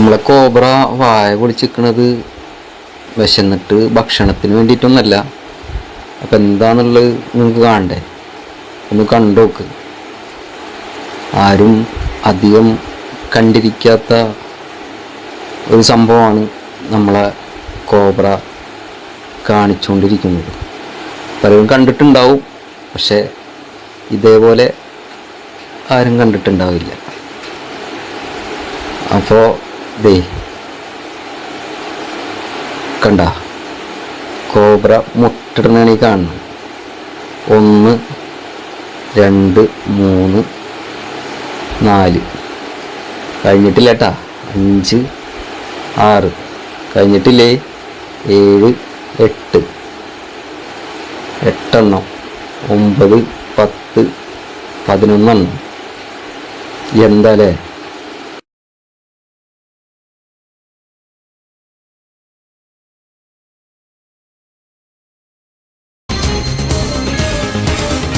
നമ്മളെ കോബ്ര വായ പൊളിച്ചിക്കണത് വിശന്നിട്ട് ഭക്ഷണത്തിന് വേണ്ടിയിട്ടൊന്നല്ല. അപ്പം എന്താന്നുള്ളത് നിങ്ങൾക്ക് കാണണ്ടേ? ഒന്ന് കണ്ടോക്ക് ആരും അധികം കണ്ടിരിക്കാത്ത ഒരു സംഭവമാണ് നമ്മളെ കോബ്ര കാണിച്ചുകൊണ്ടിരിക്കുന്നത് പലരും കണ്ടിട്ടുണ്ടാവും പക്ഷേ ഇതേപോലെ ആരും കണ്ടിട്ടുണ്ടാവില്ല. അപ്പോൾ ദേ. കണ്ട? കോബ്ര മുട്ടിടുന്നതാണ് ഈ കാണുന്നത്. ഒന്ന് രണ്ട് മൂന്ന് നാല്. കഴിഞ്ഞിട്ടില്ല കേട്ടാ അഞ്ച് ആറ്. കഴിഞ്ഞിട്ടില്ലേ? ഏഴ് എട്ട്. എട്ടെണ്ണം. ഒമ്പത് പത്ത് പതിനൊന്നെണ്ണം. എന്താ